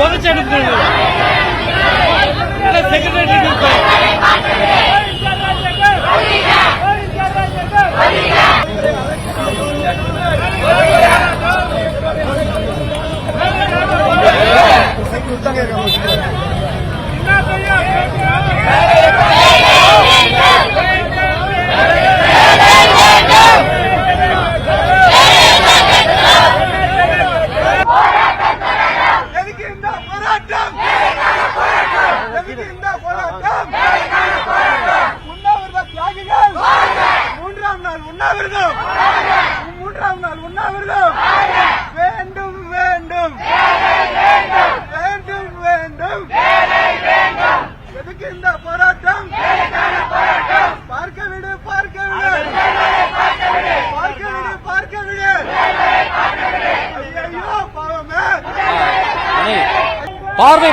원을 짜는 거예요. 내가 대결을 드릴 거예요. 땅에 가고 싶어요. எதுக்கு இந்த போராட்டம் உண்ணாவிரத தியாகிகள் மூன்றாம் நாள் உண்ணாவிரதம் மூன்றாம் நாள் உண்ணாவிரதம் வேண்டும் வேண்டும் வேண்டும் வேண்டும் எதுக்கு இந்த போராட்டம் பார்க்க விடு பார்க்க விடு பார்க்க விடு பார்க்க விடு ஐயோ பாவமே பார்வை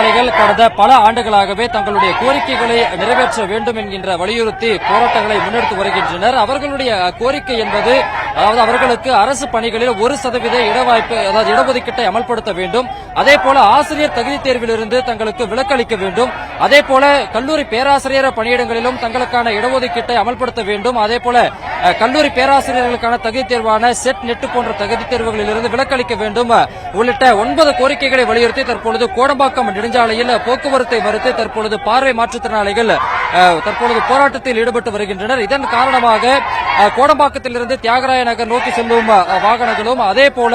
தொழிலாளிகள் கடந்த பல ஆண்டுகளாகவே தங்களுடைய கோரிக்கைகளை நிறைவேற்ற வேண்டும் என்கின்ற வலியுறுத்தி போராட்டங்களை முன்னெடுத்து வருகின்றனர். அவர்களுடைய கோரிக்கை என்பது அதாவது அவர்களுக்கு அரசு பணிகளில் ஒரு சதவீத இடவாய்ப்பு அதாவது இடஒதுக்கீட்டை அமல்படுத்த வேண்டும். அதே போல ஆசிரியர் தகுதி தேர்விலிருந்து தங்களுக்கு விலக்களிக்க வேண்டும். அதே போல கல்லூரி பேராசிரியர் பணியிடங்களிலும் தங்களுக்கான இடஒதுக்கீட்டை அமல்படுத்த வேண்டும். அதே போல கல்லூரி பேராசிரியர்களுக்கான தகுதி தேர்வான செட் நெட் போன்ற தகுதி தேர்வுகளிலிருந்து விலக்களிக்க வேண்டும். உள்ளிட்ட ஒன்பது கோரிக்கைகளை வலியுறுத்தி தற்பொழுது கோடம்பாக்கம் நெடுஞ்சாலையில் போக்குவரத்தை மறுத்து தற்பொழுது பார்வை மாற்றுத்திறனாளிகள் தற்பொழுது போராட்டத்தில் ஈடுபட்டு வருகின்றனர். இதன் காரணமாக கோடம்பாக்கத்திலிருந்து தியாகராய தியாகராய நகர் நோக்கி செல்லும் வாகனங்களும் அதே போல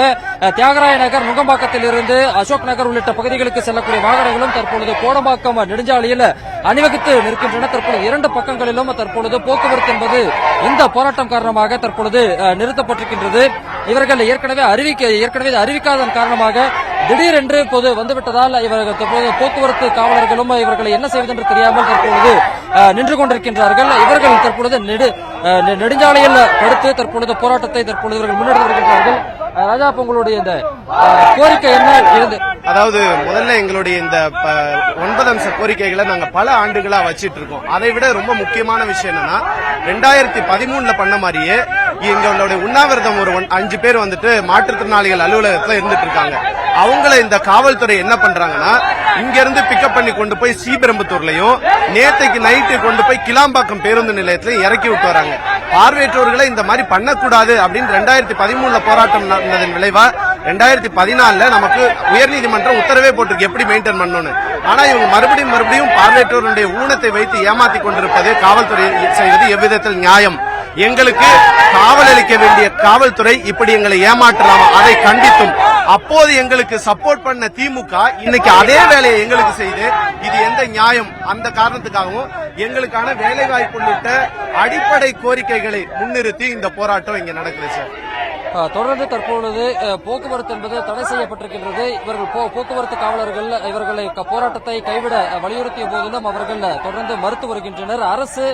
தியாகராய நகர் நுங்கம்பாக்கத்தில் இருந்து அசோக் நகர் உள்ளிட்ட பகுதிகளுக்கு செல்லக்கூடிய வாகனங்களும் தற்பொழுது கோடம்பாக்கம் நெடுஞ்சாலையில் அணிவகுத்து நிற்கின்றன. தற்பொழுது இரண்டு பக்கங்களிலும் தற்பொழுது போக்குவரத்து என்பது இந்த போராட்டம் காரணமாக தற்பொழுது நிறுத்தப்பட்டிருக்கின்றது. இவர்கள் ஏற்கனவே அறிவிக்க ஏற்கனவே அறிவிக்காதன் காரணமாக திடீரென்று இப்போது வந்துவிட்டதால் இவர்கள் தற்போது போக்குவரத்து காவலர்களும் இவர்களை என்ன செய்வது என்று தெரியாமல் தற்பொழுது நின்று கொண்டிருக்கின்றார்கள். இவர்கள் தற்பொழுது நெடு நெடுஞ்சாலையில் படுத்து தற்பொழுது போராட்டத்தை தற்பொழுது இவர்கள் முன்னெடுத்து வருகின்றார்கள். ராஜா அப்ப உங்களுடைய இந்த கோரிக்கை என்ன? இருந்து அதாவது முதல்ல எங்களுடைய இந்த ப- ஒன்பது அம்ச கோரிக்கைகளை நாங்க பல ஆண்டுகளா வச்சிட்டு இருக்கோம். அதை விட ரொம்ப முக்கியமான விஷயம் என்னன்னா ரெண்டாயிரத்தி பதிமூணுல பண்ண மாதிரியே எங்களுடைய உண்ணாவிரதம் ஒரு ஒன்- அஞ்சு பேர் வந்துட்டு மாற்றுத்திறனாளிகள் அலுவலகத்தில் இருந்துட்டு இருக்காங்க. அவங்கள இந்த காவல்துறை என்ன பண்றாங்கன்னா இங்க இருந்து பிக்கப் பண்ணி கொண்டு போய் ஸ்ரீபெரும்புத்தூர்லயும் நேத்தைக்கு நைட்டு கொண்டு போய் கிளாம்பாக்கம் பேருந்து நிலையத்திலையும் இறக்கி விட்டு வராங்க. பார்வையற்றோர்களை இந்த மாதிரி பண்ணக்கூடாது அப்படின்னு ரெண்டாயிரத்தி பதிமூணுல போராட்டம் நடந்ததன் விளைவா ரெண்டாயிரத்தி பதினாலுல நமக்கு உயர்நீதிமன்றம் உத்தரவே போட்டிருக்கு எப்படி மெயின்டைன் பண்ணணும்னு. ஆனா இவங்க மறுபடியும் மறுபடியும் பார்வையற்றவருடைய ஊனத்தை வைத்து ஏமாத்தி கொண்டிருப்பது காவல்துறை செய்வது எவ்விதத்தில் நியாயம்? எங்களுக்கு காவல் அளிக்க வேண்டிய காவல்துறை இப்படி எங்களை ஏமாற்றலாமா? அதை கண்டித்தும் அப்போது எங்களுக்கு சப்போர்ட் பண்ண திமுக இன்னைக்கு அதே வேலையை எங்களுக்கு செய்து இது எந்த நியாயம்? அந்த காரணத்துக்காகவும் எங்களுக்கான வேலை வாய்ப்பு உள்ளிட்ட அடிப்படை கோரிக்கைகளை முன்னிறுத்தி இந்த போராட்டம் இங்க நடக்குது சார். தொடர்ந்து தற்பொழுது போக்குவரத்து என்பது தடை செய்யப்பட்டிருக்கின்றது. இவர்கள் போ- போக்குவரத்து காவலர்கள் இவர்களை போராட்டத்தை கைவிட வலியுறுத்திய போதிலும் அவர்கள் தொடர்ந்து மறுத்து வருகின்றனர். அரசு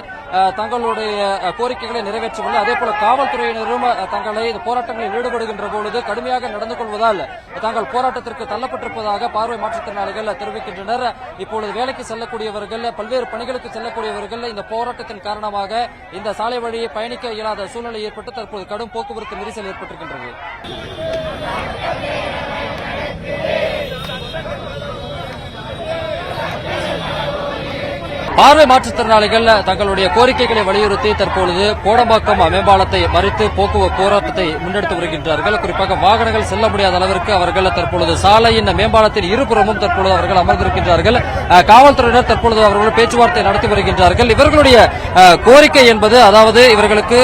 தங்களுடைய கோரிக்கைகளை நிறைவேற்றவில்லை அதே போல காவல்துறையினரும் தங்களை இந்த போராட்டங்களில் ஈடுபடுகின்ற பொழுது கடுமையாக நடந்து கொள்வதால் தாங்கள் போராட்டத்திற்கு தள்ளப்பட்டிருப்பதாக பார்வை மாற்றுத்திறனாளிகள் தெரிவிக்கின்றனர். இப்பொழுது வேலைக்கு செல்லக்கூடியவர்கள் பல்வேறு பணிகளுக்கு செல்லக்கூடியவர்கள் இந்த போராட்டத்தின் காரணமாக இந்த சாலை வழியை பயணிக்க இயலாத சூழ்நிலை ஏற்பட்டு தற்போது கடும் போக்குவரத்து நெரிசல் ஏற்பட்டிருக்கின்றது. பார்வை மாற்றுத்திறனாளிகள் தங்களுடைய கோரிக்கைகளை வலியுறுத்தி தற்பொழுது கோடம்பாக்கம் மேம்பாலத்தை மறித்து போக்குவரத்து போராட்டத்தை முன்னெடுத்து வருகின்றார்கள். குறிப்பாக வாகனங்கள் செல்ல முடியாத அளவிற்கு அவர்கள் தற்பொழுது சாலையின் மேம்பாலத்தின் இருபுறமும் தற்பொழுது அவர்கள் அமர்ந்திருக்கின்றார்கள். காவல்துறையினர் தற்பொழுது அவர்கள் பேச்சுவார்த்தை நடத்தி வருகின்றார்கள். இவர்களுடைய கோரிக்கை என்பது அதாவது இவர்களுக்கு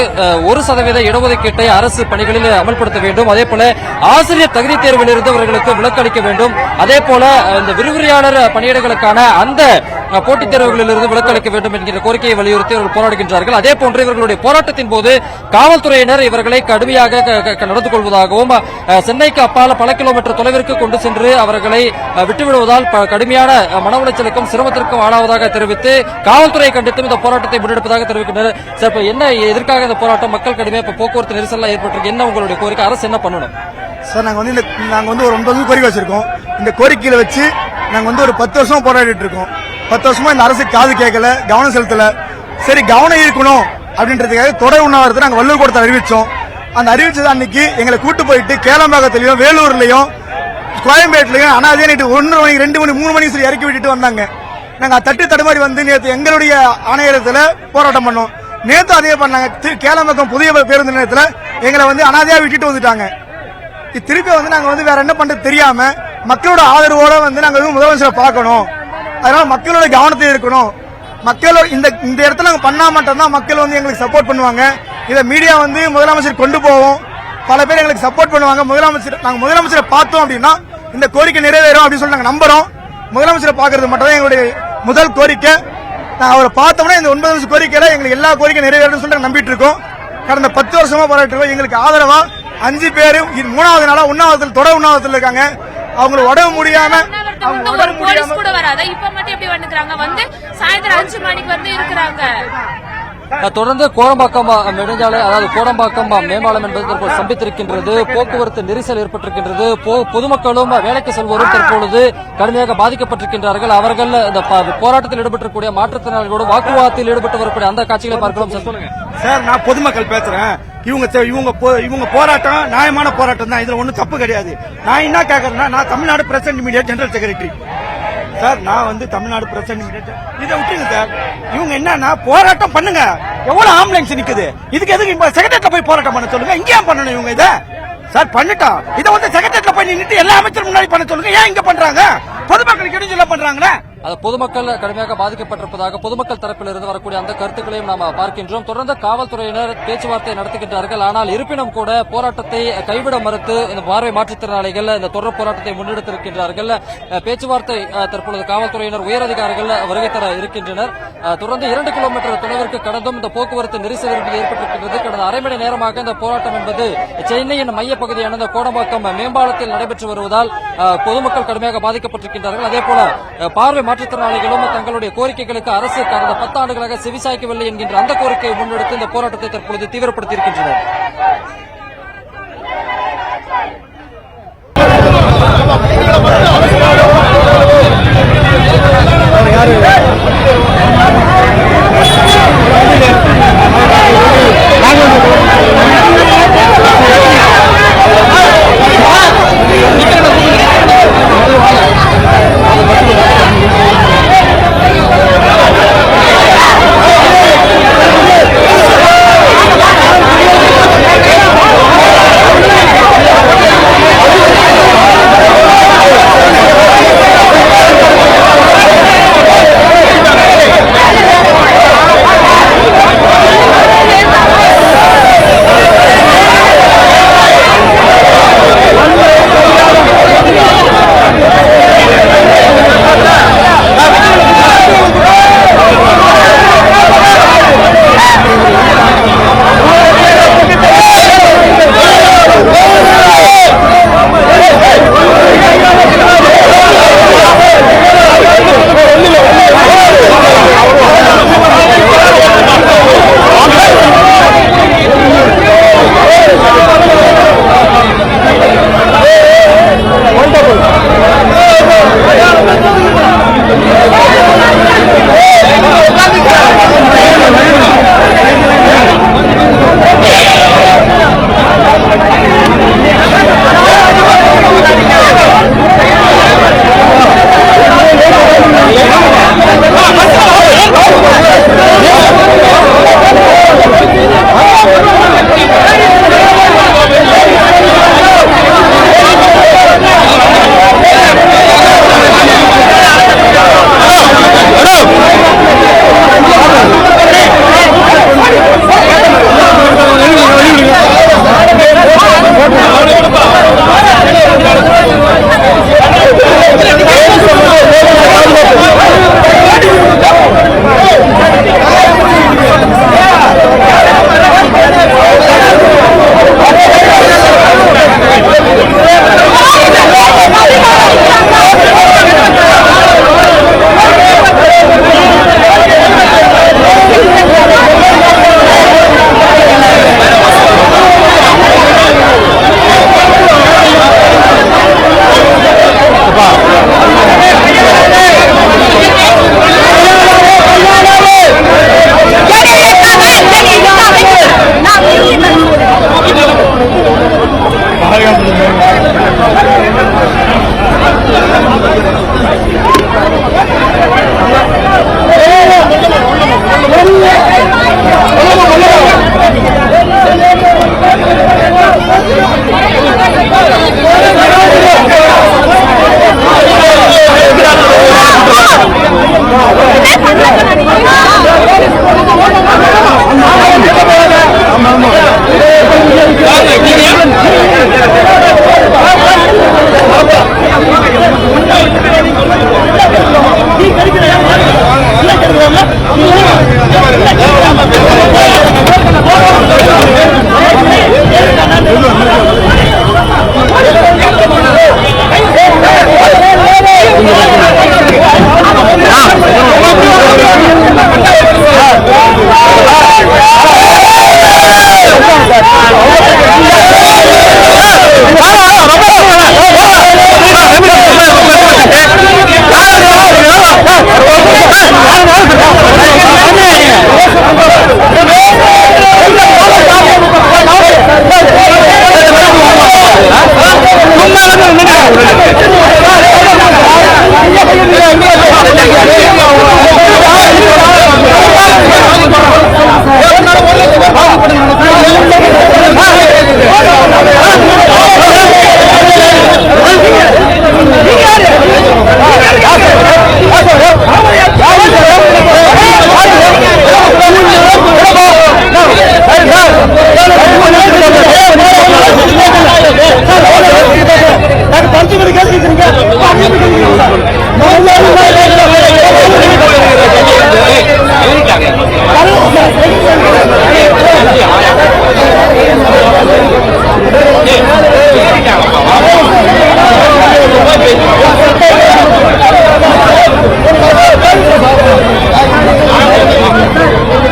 ஒரு சதவீத இடஒதுக்கீட்டை அரசு பணிகளில் அமல்படுத்த வேண்டும். அதே போல ஆசிரியர் தகுதி தேர்வில் இருந்து அவர்களுக்கு விலக்களிக்க வேண்டும். அதே போல இந்த விரிவுரையாளர் பணியிடங்களுக்கான அந்த போட்டித் தேர்வுகளிலிருந்து விலக்களிக்க வேண்டும் என்கிற கோரிக்கையை வலியுறுத்தி அவர்கள் போராடுகின்றார்கள். அதே போன்று இவர்களுடைய போராட்டத்தின் போது காவல்துறையினர் இவர்களை கடுமையாக க- க- நடந்து கொள்வதாகவும் சென்னைக்கு அப்பால பல கிலோமீட்டர் தொலைவிற்கு கொண்டு சென்று அவர்களை விட்டுவிடுவதால் ப- கடுமையான மன உளைச்சலுக்கும் சிரமத்திற்கும் ஆளாவதாக தெரிவித்து காவல்துறையை கண்டித்தும் இந்த போராட்டத்தை முன்னெடுப்பதாக தெரிவிக்கின்றனர். சார் இப்போ என்ன எதற்காக இந்த போராட்டம்? மக்கள் கடுமையாக இப்போ போக்குவரத்து நெரிசல்லாம் ஏற்பட்டிருக்கு. என்ன உங்களுடைய கோரிக்கை? அரசு என்ன பண்ணணும்? சார் நாங்கள் வந்து இந்த நாங்கள் வந்து ஒரு ஒன்பது கோரிக்கை வச்சிருக்கோம். இந்த கோரிக்கையில் வச்சு நாங்கள் வந்து ஒரு பத்து வருஷம் போராடிட்டு இருக்கோம். பத்து வருஷமா இந்த அரசு காது கேட்கல கவனம் செலுத்தல. சரி கவனம் இருக்கணும் அப்படின்றதுக்காக தொடர் உண்ணாவிரத்தை நாங்கள் வள்ளூர் கூடத்தை அறிவிச்சோம். அந்த அறிவிச்சது அன்னைக்கு எங்களை கூட்டு போயிட்டு கேளம்பாக்கத்திலையும் வேலூர்லயும் கோயம்பேட்லயும் அதே நைட்டு ஒன்று மணி ரெண்டு மணி மூணு மணிக்கு சொல்லி இறக்கி விட்டுட்டு வந்தாங்க. நாங்கள் தட்டு தடுமாறி வந்து நேற்று எங்களுடைய ஆணையரத்தில் போராட்டம் பண்ணோம். நேத்து அதே பண்ணாங்க. திரு- புதிய பேருந்து நிலையத்தில் எங்களை வந்து அனாதையா விட்டுட்டு வந்துட்டாங்க. திருப்பி வந்து நாங்க வந்து வேற என்ன பண்றது தெரியாம மக்களோட ஆதரவோட வந்து நாங்க முதலமைச்சரை பார்க்கணும். அதனால மக்களோட கவனத்தை இருக்கணும். மக்களோட இந்த இந்த இடத்துல நாங்கள் பண்ணா மட்டும்தான் மக்கள் வந்து எங்களுக்கு சப்போர்ட் பண்ணுவாங்க. இதை மீடியா வந்து முதலமைச்சர் கொண்டு போவோம். பல பேர் எங்களுக்கு சப்போர்ட் பண்ணுவாங்க. முதலமைச்சர் நாங்கள் முதலமைச்சரை பார்த்தோம் அப்படின்னா இந்த கோரிக்கை நிறைவேறும் அப்படின்னு சொல்லி நாங்கள் நம்புறோம். முதலமைச்சரை பார்க்கறது மட்டும் தான் எங்களுடைய முதல் கோரிக்கை. நான் அவரை பார்த்தோம்னா இந்த ஒன்பது வருஷம் கோரிக்கையில எங்களுக்கு எல்லா கோரிக்கை நிறைவேறும் சொல்லி நாங்கள் நம்பிட்டு இருக்கோம். கடந்த பத்து வருஷமா போராட்டம் எங்களுக்கு ஆதரவா அஞ்சு பேரும் மூணாவது நாளா உண்ணாவிரத்தில் தொடர் உண்ணாவிரத்தில் இருக்காங்க. அவங்களை உடம்பு முடியாம அவங்க வந்து ஒரு போலீஸ் கூட வராத. இப்ப மட்டும் எப்படி வந்துக்கிறாங்க? வந்து சாயந்தரம் அஞ்சு மணிக்கு வந்து இருக்கிறாங்க. தொடர்ந்து கோடம்பாக்கம் அஹ், நெடுஞ்சாலை அதாவது கோடம்பாக்கம் அஹ், மேம்பாலம் என்பது தற்போது சம்பித்திருக்கின்றது. போக்குவரத்து நெரிசல் ஏற்பட்டிருக்கின்றது. பொ- பொதுமக்களும் வேலைக்கு செல்வோரும் தற்பொழுது கடுமையாக பாதிக்கப்பட்டிருக்கின்றார்கள். அவர்கள் இந்த ப- போராட்டத்தில் ஈடுபட்டிருக்கக்கூடிய மாற்றுத்திறனாளிகளோடு வாக்குவாதத்தில் ஈடுபட்டு வரக்கூடிய அந்த காட்சிகளை சொல்லுங்க. சார் நான் பொதுமக்கள் பேசுறேன். இவங்க இவங்க போ- இவங்க போராட்டம் நியாயமான போராட்டம் தான். இதுல ஒன்றும் தப்பு கிடையாது. நான் என்ன கேட்கறேன்னா நான் Tamil Nadu president media general secretary sir நான் வந்து தமிழ்நாடு பிரசிடென்ட் மீடியா இதை விட்டுருங்க சார் இவங்க என்னன்னா போராட்டம் பண்ணுங்க. எவ்வளவு ஆம்புலன்ஸ் நிக்குது? இதுக்கு எதுக்கு இப்ப செக்ரட்டரியில போய் போராட்டம் பண்ண சொல்லுங்க? இங்க பண்ணணும் இவங்க இதை? சார் பண்ணிட்டோம் இதை வந்து செக்ரட்டரியில போய் நின்றுட்டு எல்லா அமைச்சரும் முன்னாடி பண்ண சொல்லுங்க. ஏன் இங்க பண்றாங்க? பொதுமக்களுக்கு இடைஞ்சல பண்றாங்களே? அது பொதுமக்கள் கடுமையாக பாதிக்கப்பட்டிருப்பதாக பொதுமக்கள் தரப்பிலிருந்து வரக்கூடிய அந்த கருத்துக்களையும் நாம் பார்க்கின்றோம். தொடர்ந்து காவல்துறையினர் பேச்சுவார்த்தை நடத்துகின்றார்கள். ஆனால் இருப்பினும் கூட போராட்டத்தை கைவிட மறுத்து இந்த பார்வை மாற்றுத்திறனாளிகள் இந்த தொடர் போராட்டத்தை முன்னெடுத்திருக்கின்றார்கள். பேச்சுவார்த்தை தற்பொழுது காவல்துறையினர் உயரதிகாரிகள் வருகை தர இருக்கின்றனர். தொடர்ந்து இரண்டு கிலோமீட்டர் தொலைவிற்கு கடந்தும் இந்த போக்குவரத்து நெரிசல் ஏற்பட்டிருக்கிறது ஏற்பட்டிருக்கின்றது. கடந்த அரை மணி நேரமாக இந்த போராட்டம் என்பது சென்னையின் மையப்பகுதியான இந்த கோடம்பாக்கம் மேம்பாலத்தில் நடைபெற்று வருவதால் பொதுமக்கள் கடுமையாக பாதிக்கப்பட்டிருக்கின்றார்கள். அதே போல பார்வை மாற்றுத்திறனாளிகளும் தங்களுடைய கோரிக்கைகளுக்கு அரசு கடந்த பத்தாண்டுகளாக செவிசாய்க்கவில்லை என்கின்ற அந்த கோரிக்கையை முன்னெடுத்து இந்த போராட்டத்தை தற்பொழுது தீவிரப்படுத்தியிருக்கின்றனர்.